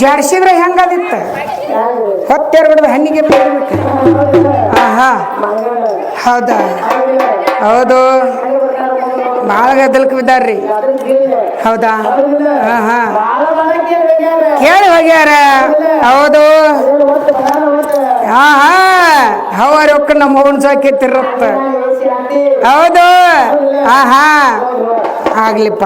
ಜಾಡ್ಸಿದ್ರೆ ಹೆಂಗದಿತ್ತ? ಹೊತ್ತೆರಗಡದ ಹಣ್ಣಿಗೆ ಬಿಡ್ಬೇಕು ಆಹಾ. ಹೌದಾ? ಹೌದು. ಭಾಳ ಗದ್ದಲಕ್ಕೆ ಬಿದ್ದಾರ್ರಿ ಹೌದಾ? ಹಾಂ ಹಾಂ ಕೇಳಿ ಹೋಗ್ಯಾರ. ಹೌದು. ಹಾ ಹಾ ಹವಾರ ಒಕ್ಕ ನಮ್ಮ ಹೋಗನ್ ಸಾಕಿತ್ತಿರತ್ತ ಹೌದು. ಹಾಂ ಹಾ ಆಗ್ಲಿಪ್ಪ.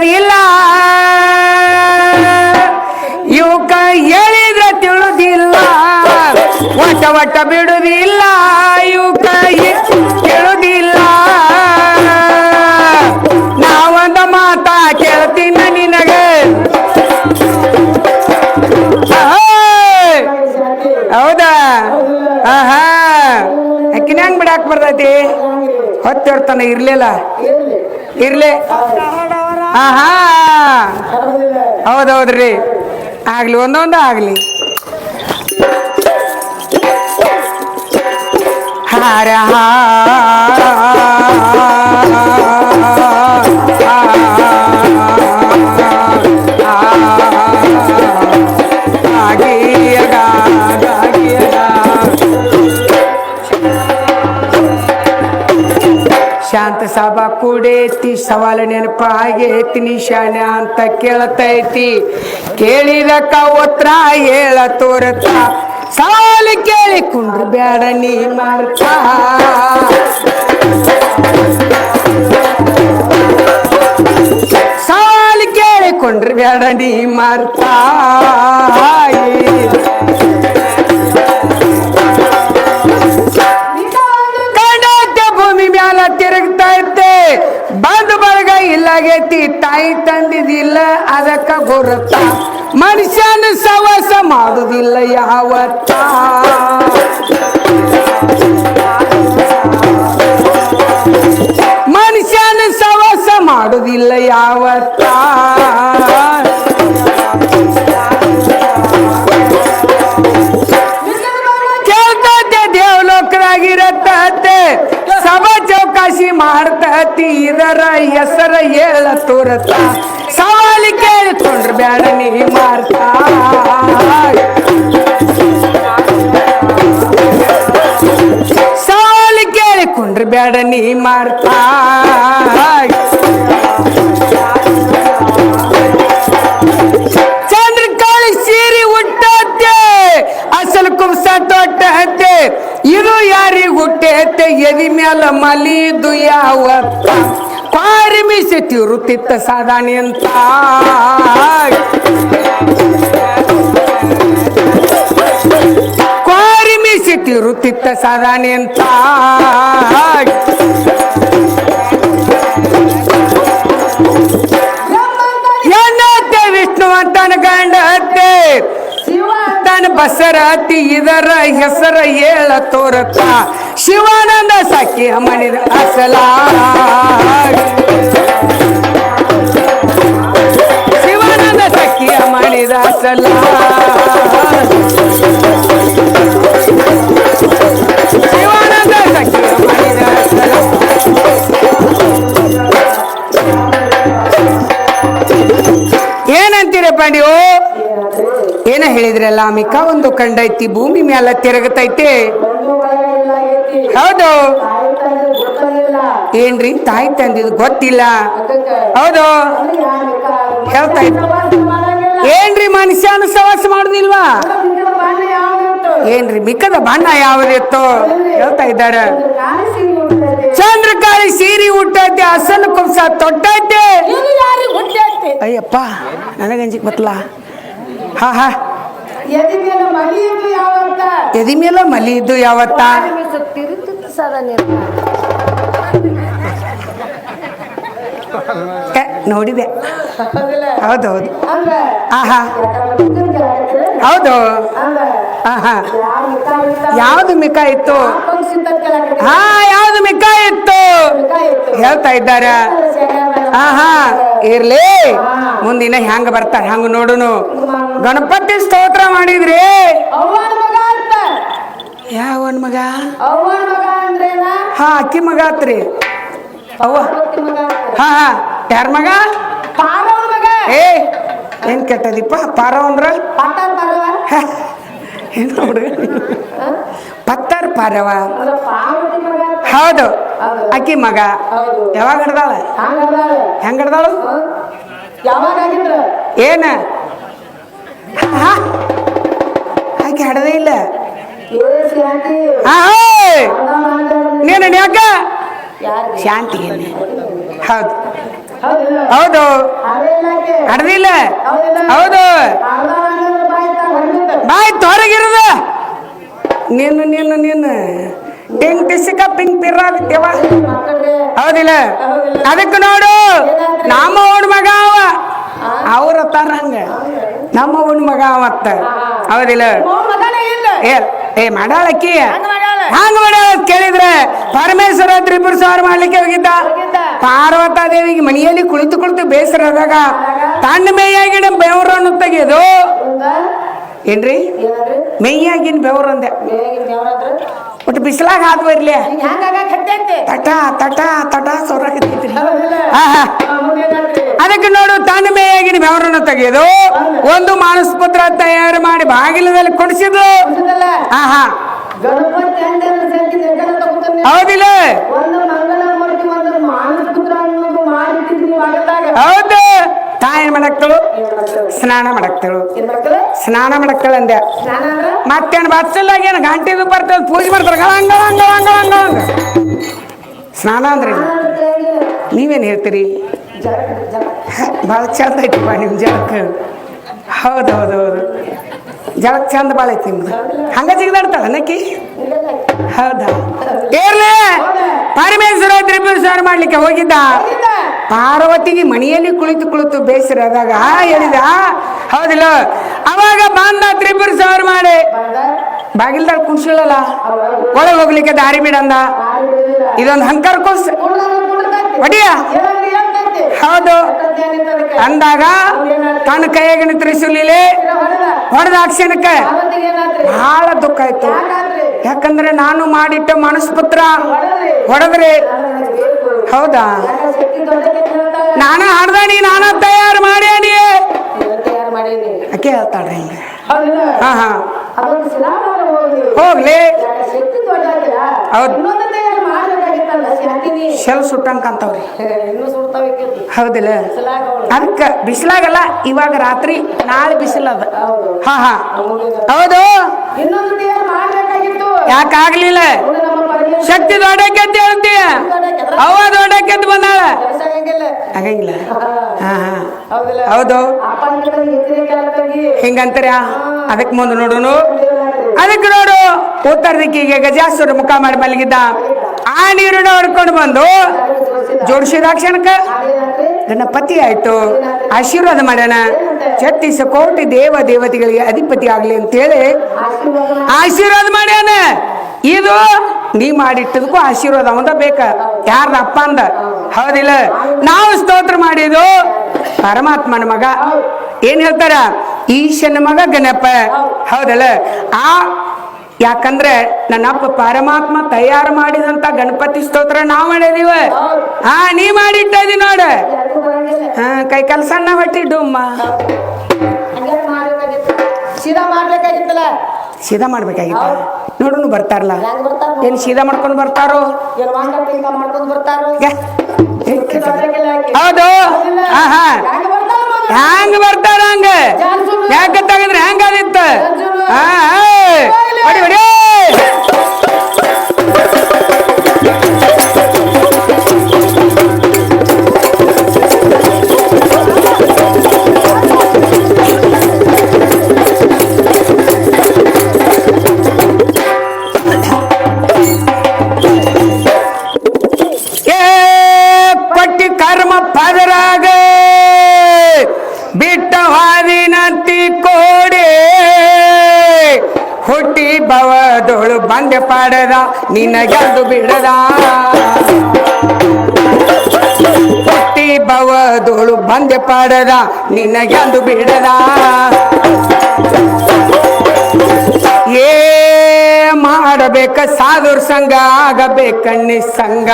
ಇಲ್ಲ ಇವಕ್ಕ ಹೇಳಿದ್ರೆ ತಿಳಿದಿಲ್ಲ. ಒಟ್ಟ ಒಟ್ಟ ಬಿಡುದಿಲ್ಲ ಇವಕ್ಕ ಕೇಳುದಿಲ್ಲ ನಾವೊಂದ ಮಾತ ಕೇಳ್ತೀನ ನಿನಗ! ಹೌದಾ? ಆಹಾ. ಹೆಂಗ್ ಬಿಡಾಕ್ ಬರ್ತೈತಿ? ಹೊತ್ತಿರ್ತನ ಇರ್ಲಿಲ್ಲ. ಇರ್ಲಿ. ಆಹಾ. ಹೌದೌದ್ರಿ. ಆಗ್ಲಿ ಒಂದೊಂದು ಆಗ್ಲಿ. ಹಾರ. ಸಬಾ ಸಾಬ ಕೂಡೇತಿ, ಸವಾಲ ನೆನಪ ಆಗೇತಿ ನಿಶಾನ ಅಂತ ಕೇಳತೈತಿ. ಕೇಳಿದ ಕಾವತ್ರ ಹೇಳ ತೋರತ ಸಾಲಿ ಕೇಳಿಕೊಂಡ್ರು ಬ್ಯಾಡ ಬೇಡ ನೀ ಮಾರ್ತಾ ಸಾಲಿ ಕೇಳಿ ಕುಂಡ್ರ ಬೇಡ ನೀ ಮಾಡ್ತಾ ಮ್ಯಾಲ ತಿರುಗ್ತಾ ಇತ್ತೆ. ಬಂದು ಬಳಗ ಇಲ್ಲಾಗೈತಿ, ತಾಯಿ ತಂದಿದಿಲ್ಲ ಅದಕ್ಕ ಗುರುತ. ಮನುಷ್ಯನ ಸವಸ ಮಾಡುದಿಲ್ಲ ಯಾವತ್ತ. ಮನುಷ್ಯನ ಸವಸ ಮಾಡುದಿಲ್ಲ ಯಾವತ್ತ. ಮಾಡ್ತೀರರ ಹೆಸರ ಹೇಳ ತೋರತ? ಸವಾಲಿ ಕೇಳಿ ತೊಂಡ್ರ ಬ್ಯಾಡ ನೀ ಮಾರ್ತಾ? ಸವಾಲಿ ಕೇಳಿ ಕೊಂಡ್ರ ಬ್ಯಾಡ ನೀ ಮಾರ್ತಾ? ಯಾವತ್ತ? ಪಾರಿಮಿಸಿ ತಿರುತ್ತಿತ್ತ ಸಾದಾನಿ ಅಂತ. ಕೋರಿಮಿಸಿ ತಿರುತ್ತಿತ್ತ ಸಾದಾನಿ ಅಂತ. ಬಸರಾತಿ ಇದರ ಹೆಸರ ಏಳ ತೋರತ್ತ ಶಿವಾನಂದ ಸಾಕಿ ಮಣಿದ ಅಸಲ. ಶಿವಾನಂದ ಸಾಕಿ ಮಣಿದ ಅಸಲ. ಶಿವಾನಂದ ಸಾಕಿ ಮಣಿದ ಅಸಲ. ಏನಂತೀರಪ್ಪ ಹೇಳಿದ್ರಲ್ಲ ಅಮಿಕ ಒಂದು ಕಂಡೈತಿ ಭೂಮಿ ಮ್ಯಾಲ ತಿರುಗತೈತೆ. ಹೌದು. ಏನ್ರಿ? ತಾಯಿ ತಂದಿದ್ ಗೊತ್ತಿಲ್ಲ. ಹೌದು. ಹೇಳ್ತಾ ಏನ್ರಿ ಮನುಷ್ಯ ಸವಾಸ ಮಾಡುದಿಲ್ವಾ? ಏನ್ರಿ ಮಿಕ್ಕದ ಬಣ್ಣ ಯಾವ್ದಿತ್ತು? ಹೇಳ್ತಾ ಇದ್ದಾರ. ಚಂದ್ರಕಾಳಿ ಸೀರಿ ಹುಟ್ಟೈತೆ ಅಸಲು ಕುಂಸ ತೊಟ್ಟೈತೆ. ಅಯ್ಯಪ್ಪ ನನಗಂಜಿಕ್ ಬತ್ಲಾ? ಹಾ ಹಾ. ಎದಿ ಮೇಲೆ ಮಲಿ ಇದ್ದು ಯಾವತ್ತ? ನೋಡಿದೆ. ಹೌದೌದು. ಆಹಾ. ಹೌದು. ಆಹಾ. ಯಾವ್ದು ಮಿಕ ಇತ್ತು? ಹಾ ಯಾವ್ದು ಮಿಕ್ಕ ಇತ್ತು? ಹೇಳ್ತಾ ಇದ್ದಾರ? ಆಹಾ ಇರ್ಲಿ. ಮುಂದಿನ ಹೆಂಗ ಬರ್ತಾರ? ಹಂಗ ನೋಡುನು? ಗಣಪತಿ ಸ್ತೋತ್ರ ಮಾಡಿದ್ರಿ. ಯಾವನ್ ಮಗ? ಹಾ ಅಕ್ಕಿ ಮಗ ಆತ್ರಿ. ಅವ್ವ. ಹಾ ಹಾ. ಯಾರ ಮಗ? ಏ ಏನ್ ಕೆಟ್ಟದಿಪ್ಪ? ಪಾರವ ಅಂದ್ರ ಪತ್ತರ್ ಏನ್ ಪತ್ತಾರ್ ಪಾರವ. ಹೌದು ಅಕ್ಕಿ ಮಗ. ಯಾವಾಗ ಹಿಡ್ದಾಳ? ಹೆಂಗ ಹಿಡ್ದಾಳು. ಏನ? ಆಕೆ ಹಡದೇ ಇಲ್ಲ. ನೀನು ಯಾಕ ಶಾಂತಿ ಹೌದು. ಹೌದು. ಕಡ್ದಿಲ್ಲ ಹೌದು. ಬಾಯಿ ತೊರಗಿರದ. ನೀನು ನೀನು ನೀನು. ಟಿಂಗ್ ಟಿಸಿಕ ಪಿಂಗ್ ಮಕ್ಕಳ್ಗೆ ಹೌದಿಲ್ಲ. ಅದಕ್ಕೆ ನೋಡು. ನಮ್ಮ ಓಡ್ ಮಗ ಅವ. ಅವ್ರ ತಾರ ಹಂಗ ನಮ್ಮ ಅವನ ಮಗ ಅವತ್ತ. ಹೌದಿಲ್ಲ? ಏ ಏ ಮಾಡಾಳಕ್ಕಿ ಹಂಗ್ ಮಾಡಾಳ? ಕೇಳಿದ್ರೆ ಪರಮೇಶ್ವರ ತ್ರಿಪುರ ಸಾವಿರ ಮಾಡ್ಲಿಕ್ಕೆ ಹೋಗಿದ್ದ. ಪಾರ್ವತಾ ದೇವಿಗೆ ಮನೆಯಲ್ಲಿ ಕುಳಿತು ಕುಳಿತು ಬೇಸರದಾಗ ತಣ್ಣ ಮೇಯಾಗಿಡ ಬೆವರನ್ನು ತೆಗೆದು? ಏನ್ರಿ? ಮೇಯಾಗಿನ್ ಮೇಗಿನ ದೇವ್ರಾದ್ರ? ಒಟ್ಟು ಬಿಸಿಲಾಗ ಹಾದು ಬರ್ಲಿ ಹತ್ತೈತಿ? ತಟ ತಟ ತಟ ಸೊರಕತೈತ್ರಿ ಆಹಾ. ಅದಕ್ಕೆ ನೋಡು ತಾನು ಮೇಯಾಗಿನ ಬೆವರನ್ನು ತೆಗೆದು ಒಂದು ಮಾನಸ ಪುತ್ರ ತಯಾರು ಮಾಡಿ ಬಾಗಿಲದಲ್ಲಿ ಕೊಡಿಸಿದ್ರು ಹೌದಲ್ಲ? ಹೌದು. ತಾ ಏನ್ ಮಾಡಕ್ತಳು ಸ್ನಾನ ಮಾಡಕ್ತಳು ಸ್ನಾನ ಮಡಕ್ಕಳು ಅಂದೆ. ಸ್ನಾನ ಮತ್ತೇನು ಬಸ್ಸಲ್ಲಾಗ ಏನು ಗಂಟೆದು ಬರ್ತದೆ ಪೂಜೆ ಮಾಡ್ತಾರೆ ಗಳಂಗ ಗಳಂಗ ಗಳಂಗ. ಸ್ನಾನ ಅಂದ್ರೆ? ಸ್ನಾನ. ನೀವೇನು ಹೇಳ್ತೀರಿ? ಭಾಳ ಚಂದ ಐತಿಪ್ಪ ನಿಮ್ಮ ಜಳಕ್ಕೆ ಹೌದು ಹೌದು ಹೌದು. ಜಳಕ್ ಚಂದ ಭಾಳ ಐತಿ ನಿಮ್ದು. ಹಂಗ ಸಿಗದಾಡ್ತಾಳ ನಕ್ಕಿ ಹೌದಾ? ಏರ್ಲೇ! ಪರಮೇಶ್ವರ ತ್ರಿಪುರ ಸಾರ ಮಾಡ್ಲಿಕ್ಕೆ ಹೋಗಿದ್ದ. ಪಾರ್ವತಿಗೆ ಮನೆಯಲ್ಲಿ ಕುಳಿತು ಕುಳಿತು ಬೇಸರದಾಗ ಹೇಳಿದ ಹೌದಿಲ್ಲ ಅವಾಗ ಬಂದ ತ್ರಿಪುರ ಸಾವಿರ ಮಾಡಿ ಬಾಗಿಲ್ದಾಗ ಕುಣ್ಸಿಳಲ್ಲ ಒಳಗೆ ಹೋಗ್ಲಿಕ್ಕೆ ದಾರಿ ಬಿಡಂದ. ಇದೊಂದು ಹಂಕರ್ ಕುಸ್. ಒಡಿಯ. ಹೌದು? ಅಂದಾಗ ತನ್ನ ಕೈಯಾಗಿನ ತ್ರಿಸುಲಿಲಿ ಹೊಡೆದ. ಅಕ್ಷಣಕ್ಕೆ ಬಹಳ ದುಃಖ ಆಯ್ತು? ಯಾಕಂದ್ರೆ ನಾನು ಮಾಡಿಟ್ಟ ಮನಸ್ಪುತ್ರ ಹೊಡೆದ್ರಿ. ಹೌದಾ ನಾನು ನೀ? ನಾನ ತಯಾರು ಮಾಡ್ಯಾಣಿ? ಅಕ್ಕೆ ಹೇಳ್ತಾಳ್ರಿ ಹಿಂಗ ಹಾ ಹಾ ಹೋಗ್ಲಿ. ಹೌದು. ಶೆಲ್ ಸುಡ್ತಾವೇಕಿತ್ತು. ಹೌದಿಲ್ಲ. ಅದಕ್ಕೆ ಬಿಸಿಲಾಗಲ್ಲ, ಇವಾಗ ರಾತ್ರಿ ನಾಳೆ ಬಿಸಿಲದ. ಹಾ ಹಾ ಹೌದು ಯಾಕಾಗ್ಲಿಲ್ಲ ಶಕ್ತಿ ದೊಡ್ಡಕ್ಕೆ ಹೇಳ್ತೀಯ. ಅವ ದೊಡ್ಡಕ್ಕೆ ಬಂದಾಳ. ಆಗಂಗಿಲ್ಲ. ಹಾ ಹಾ? ಹೌದು. ಹಿಂಗಂತೀರ? ಅದಕ್ಕೆ ಮುಂದೆ ನೋಡುನು. ಅದಕ್ಕೆ ನೋಡು. ಉತ್ತರ ದಿಕ್ಕಿಗೆ ಗಜಾಸುರ ಮುಖ ಮಾಡಿ ಮಲಗಿದ್ದ. ಆ ನೀರನ್ನ ಹೊಡ್ಕೊಂಡು ಬಂದು. ಜೋಡಿಸಿದ ಕ್ಷಣಕ್ಕ? ಗಣಪತಿ ಆಯ್ತು. ಆಶೀರ್ವಾದ ಮಾಡೋಣ. ಛತ್ತೀಸ ಕೋಟಿ ದೇವ ದೇವತೆಗಳಿಗೆ ಅಧಿಪತಿ ಆಗ್ಲಿ ಅಂತೇಳಿ ಆಶೀರ್ವಾದ ಮಾಡ್ಯಾನ ಇದು ನೀ ಮಾಡಿಟ್ಟದಕ್ಕೂ ಆಶೀರ್ವಾದ, ಅವಂದ ಬೇಕ? ಯಾರ್ದ ಅಪ್ಪ ಅಂದ? ಹೌದಿಲ್ಲ. ನಾವು ಸ್ತೋತ್ರ ಮಾಡಿದ್ದು ಪರಮಾತ್ಮನ ಮಗ. ಏನ್ ಹೇಳ್ತಾರ? ಈಶನ ಮಗ ಗಣಪ. ಹೌದಲ್ಲ? ಆ, ಯಾಕಂದ್ರೆ ನನ್ನ ಅಪ್ಪ ಪರಮಾತ್ಮ ತಯಾರು ಮಾಡಿದಂತ ಗಣಪತಿ ಸ್ತೋತ್ರ ನಾವ್ ಮಾಡಿದೀವ. ಹಾ ನೀ ಮಾಡಿಟ್ಟಿ ನೋಡ. ಹಾ, ಕೈ ಕೆಲಸ ಸಣ್ಣ ಅಮ್ಮ. ಹಂಗೆ ಮಾಡ್ಬೇಕಾಗಿತ್ತು ಸೀದಾ ಮಾಡ್ಬೇಕಾಗಿತ್ತಲ್ಲ? ಸೀದಾ ಮಾಡ್ಬೇಕಾಗಿತ್ತು. ನೋಡುನು ಬರ್ತಾರಲ್ಲ. ಏನು ಸೀದಾ ಮಾಡ್ಕೊಂಡು ಬರ್ತಾರೋ. ಹೌದು. ಹಾ ಹಾ. ಹೆಂಗ್ ಬರ್ತಾರ ಹಂಗ ಯಾಕೆ ತೆಗದ್ರೆ ಹೆಂಗ ಅದಿತ್ತ ಹಾ ಹಾ. ಹೊಡಿ ಹೊಡಿ. ಬಂದೆ ಪಾಡದ ನಿನಗೆಂದು ಬಿಡದ. ಹುಟ್ಟಿ ಬವದೋಳು ಬಂದೆ ಪಾಡದ ನಿನಗೆಂದು ಬಿಡದ. ಏ ಮಾಡಬೇಕ ಸಾಧುರ್ ಸಂಘ ಆಗಬೇಕಣ್ಣಿ ಸಂಘ.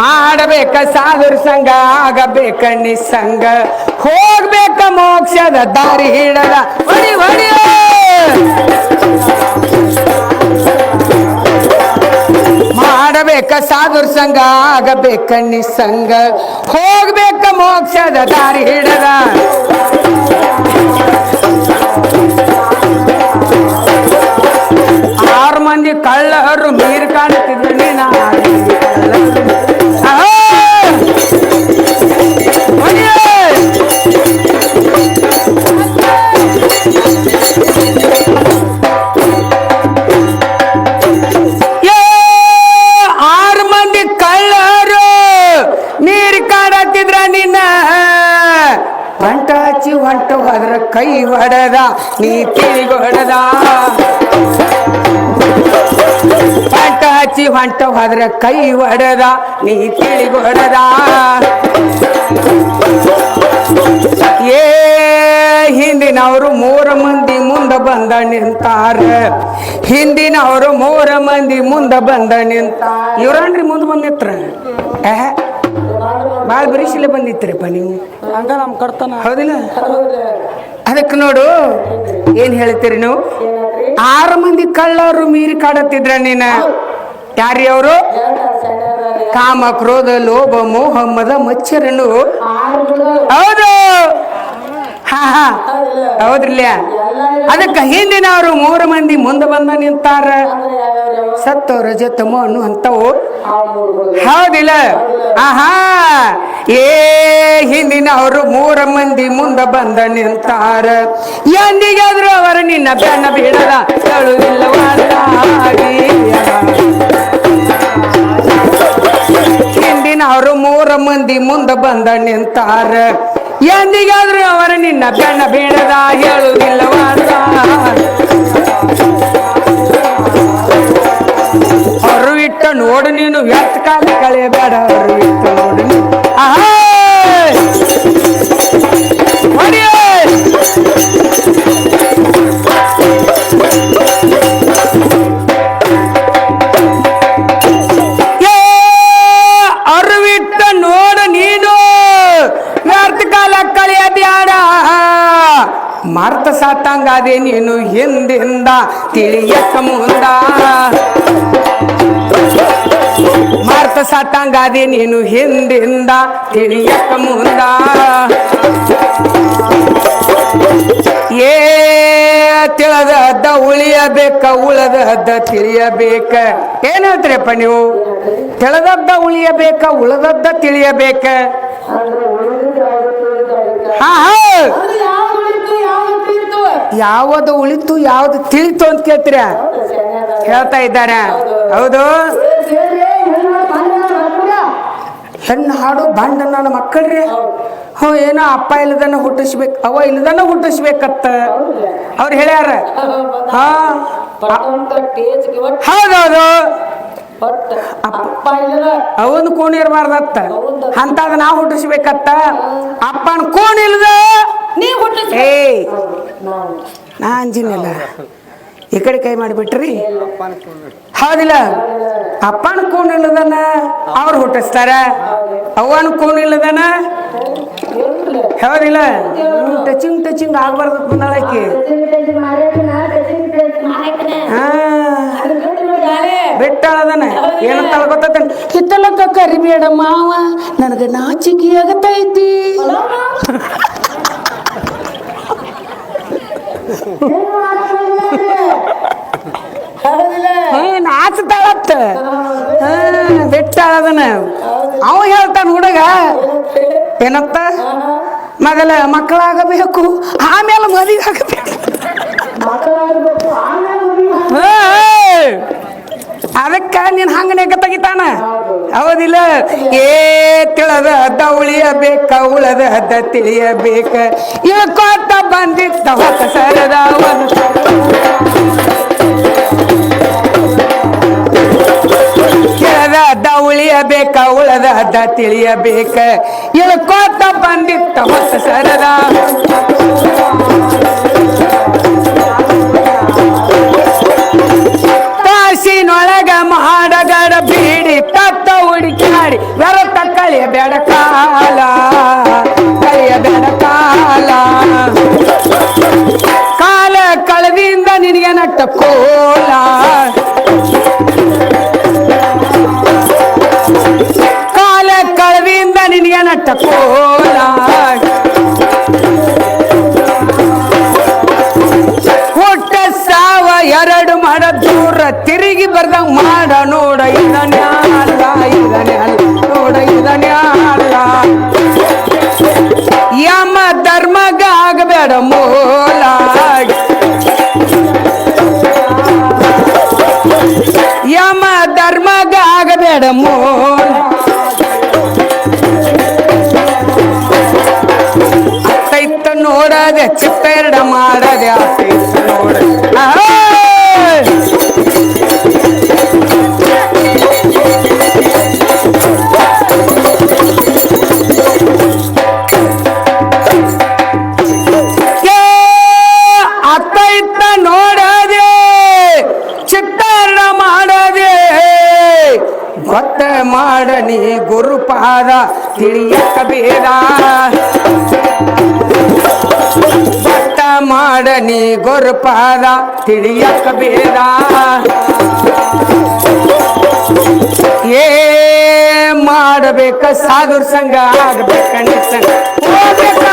ಮಾಡಬೇಕ ಸಾಧುರ್ ಸಂಘ ಆಗಬೇಕಣ್ಣಿ ಸಂಘ. ಹೋಗ್ಬೇಕ ಮೋಕ್ಷದ ದಾರಿ ಹಿಡದ. ಹೊಡಿ ಹೊಡಿ ಮಾಡಬೇಕ ಸಾಧುರ್ ಸಂಘ ಆಗಬೇಕ ನಿಸ್ಸಂಗ ಹೋಗ್ಬೇಕ ಮೋಕ್ಷದ ದಾರಿ ಹಿಡದ. ಆರು ಮಂದಿ ಕಳ್ಳರು ನೀ ಹೊಂಟ ಹಚ್ಚಿ ಹೊಂಟ ಹೋದ್ರ ಕೈ ಹೊಡೆದ. ನೀ ತಿಳಿಗು ಹೊಡೆದ. ಏ ಹಿಂದಿನವರು ಮೂರ ಮಂದಿ ಮುಂದೆ ಬಂದ ನಿಂತಾರ. ಹಿಂದಿನವರು ಮೂರ ಮಂದಿ ಮುಂದೆ ಬಂದ ನಿಂತ ಇವ್ರನ್ರಿ ಮುಂದೆ ಬಂದಿತ್ರ ಭಾಳ ಬರೀಶಿಲೆ ಬಂದಿತ್ತರಿಪ್ಪ ನೀವು. ಹಂಗ ನಮ್ಮ ಕರ್ತನ ಹೌದಿಲ್ಲ? ಅದಕ್ಕೆ ನೋಡು ಏನ್ ಹೇಳ್ತೀರಿ ನೀವು? ಆರು ಮಂದಿ ಕಳ್ಳರು ಮೀರಿ ಕಾಡತ್ತಿದ್ರ ನೀನ. ಯಾರಿ ಅವರು? ಕಾಮ ಕ್ರೋಧ ಲೋಭ ಮೋಹ ಮದ ಮಚ್ಚರನು ಹೌದು. ಹಾ ಹಾ. ಹೌದ್ರಿಲ್ಲ ಅದಕ್ಕೆ ಹಿಂದಿನವರು ಮೂರು ಮಂದಿ ಮುಂದೆ ಬಂದ ನಿಂತಾರ. ಸತ್ತವರ ಜೊತೆ ಮಣ್ಣು ಅಂತವು. ಹೌದಿಲ್ಲ? ಆಹಾ. ಏ ಹಿಂದಿನ ಅವರು ಮೂರ ಮಂದಿ ಮುಂದೆ ಬಂದ ನಿಂತಾರ. ಎಂದಿಗಾದ್ರೂ ಅವರ ನಿನ್ನ ಬೆನ್ನ ಬಿಡದ ಹಿಂದಿನ ಅವರು ಮೂರ ಮಂದಿ ಮುಂದೆ ಬಂದ ನಿಂತಾರ. ಎಂದಿಗಾದ್ರೂ ಅವರ ನಿನ್ನ ಬೆಣ್ಣ ಬೇಡದ ಹೇಳುವುದಿಲ್ಲ ಅವರು ಇಟ್ಟ ನೋಡು ನೀನು ವ್ಯರ್ಥ ಕಾಲ ಕಳೆಯಬೇಡ ಅವರು ಹಿಂದಿಂದ ತಿಳಿಯಕ್ಕ ಮುಂದ ಮರ್ತ ಸಾತಂಗಾದೆ ನೀನು ಹಿಂದಿಂದ ತಿಳಿಯಕ್ಕ ಮುಂದ ಏ ತಿಳದದ್ದ ಉಳಿಯಬೇಕ, ಉಳದದ್ದ ತಿಳಿಯಬೇಕ. ಏನ್ ಹೇಳ್ತೀರಪ್ಪ ನೀವು? ತಿಳದದ್ದ ಉಳಿಯಬೇಕ, ಉಳದದ್ದ ತಿಳಿಯಬೇಕ? ಹಾ ಹಾ. ಯಾವುದು ಉಳಿತು, ಯಾವ್ದು ತಿಳಿತು ಅಂತ ಕೇಳ್ತೀರ? ಹೇಳ್ತಾ ಇದ್ದಾರೆ. ಹೌದು. ಹೆಣ್ಣು ಹಾಡು ಬಂಡ ನನ್ನ ಮಕ್ಕಳ್ರಿ. ಹ್ಞೂ, ಏನೋ ಅಪ್ಪ ಇಲ್ಲದನ್ನ ಹುಟ್ಟಿಸ್ಬೇಕು ಅವ ಇಲ್ಲದನ್ನ ಹುಟ್ಟಿಸ್ಬೇಕತ್ತ. ಅವ್ರು ಹೇಳ್ಯಾರ. ಹೌದೌದು. ಅವನ್ ಕೋಣ ಇರಬಾರ್ದತ್ತ. ಅಂತದ ನಾವು ಹುಟ್ಟಿಸ್ಬೇಕತ್ತ. ಅಪ್ಪನ ಕೋಣ ಇಲ್ದ ನೀವ್ ಹುಟ್ಟಿಸ್ ಏಯ್. ನಾ ಅಂಜಿನಿಲ್ಲ. ಈ ಕಡೆ ಕೈ ಮಾಡಿಬಿಟ್ರಿ. ಹೌದಿಲ್ಲ? ಅಪ್ಪ ಅನ್ಕೊಂಡಿಲ್ಲದನ ಇಲ್ಲದನ ಅವ್ರು ಹುಟ್ಟಿಸ್ತಾರ? ಅವ್ವ ಅನ್ಕೊಂಡಿಲ್ಲದನ? ಇಲ್ಲದನ ಹೌದಿಲ್ಲ ಟಚಿಂಗ್ ಟಚಿಂಗ್ ಆಗ್ಬಾರ್ದು ಬಂದಾಳಕ್ಕೆ ಹಾ. ಬಿಟ್ಟಾಳದನ. ಏನಂತ ಗೊತ್ತೈತೆ ಹಿತ್ತಲಕ್ಕ ಕರಿಬೇಡ ಮಾವ ನನಗೆ ನಾಚಿಕೆ ಆಗತೈತಿ. ನಾಚ್ತಾಳತ್ತ. ಬಿಟ್ಟಾಳದನ. ಅವ ಹೇಳ್ತಾನ ಹುಡುಗ ಏನಂತ ಮೊದಲ ಮಕ್ಕಳಾಗಬೇಕು ಆಮೇಲೆ ಮದುವೆ ಆಗಬೇಕು ಹಾ. ಅದಕ್ಕ ನೀನ್ ಹಂಗನೇಕ ತೆಗಿತಾನ ಹೌದಿಲ್ಲ. ಏ ತಿಳದ ಹದ್ದ ಉಳಿಯಬೇಕ, ಉಳದ ಅದ ತಿಳಿಯಬೇಕ. ಇಳ್ಕೋತ ಬಂದಿತ್ತ ಹೊಸ ಸರದ ಕೆಳದ ಹದ್ದ ಉಳಿಯಬೇಕ, ಉಳದ ಅದ ತಿಳಿಯಬೇಕ. ಇಳ್ಕೋತ ಬಂದಿತ್ತ ಹೊಸ ಸರದ ನಿನಗೆ ನಟ್ಟ ಕೋಲ ಕಾಲ ಕಳದಿಂದ ನಿನಗೆ ನಟ್ಟ ಕೋಲ ಹುಟ್ಟ ಸಾವ ಎರಡು ಮಾಡ ದೂರ ತಿರುಗಿ ಬರ್ದಂಗ ಮಾಡ ನೋಡ ಇದನ್ನೇ ಅಲ್ಲ ಇದನ್ನೇ ಆಗಬೇಡ ಮೂಲ ಆತೈತ ನೋಡದೆ ಚಿತ್ತ ಎರಡ ಮಾಡದೆ ಆತೈತ ನೋಡ ತಿಳಿಯಕ ಬೇಡ. ಭಕ್ತ ಮಾಡನಿ ಗೊರಪಾದ ತಿಳಿಯಕ ಬೇಡ. ಏ ಮಾಡಬೇಕ ಸಾಧುರ್ ಸಂಘ ಆಗಬೇಕ ನಿಸಂಗ ಹೋಗ್ಬೇಕ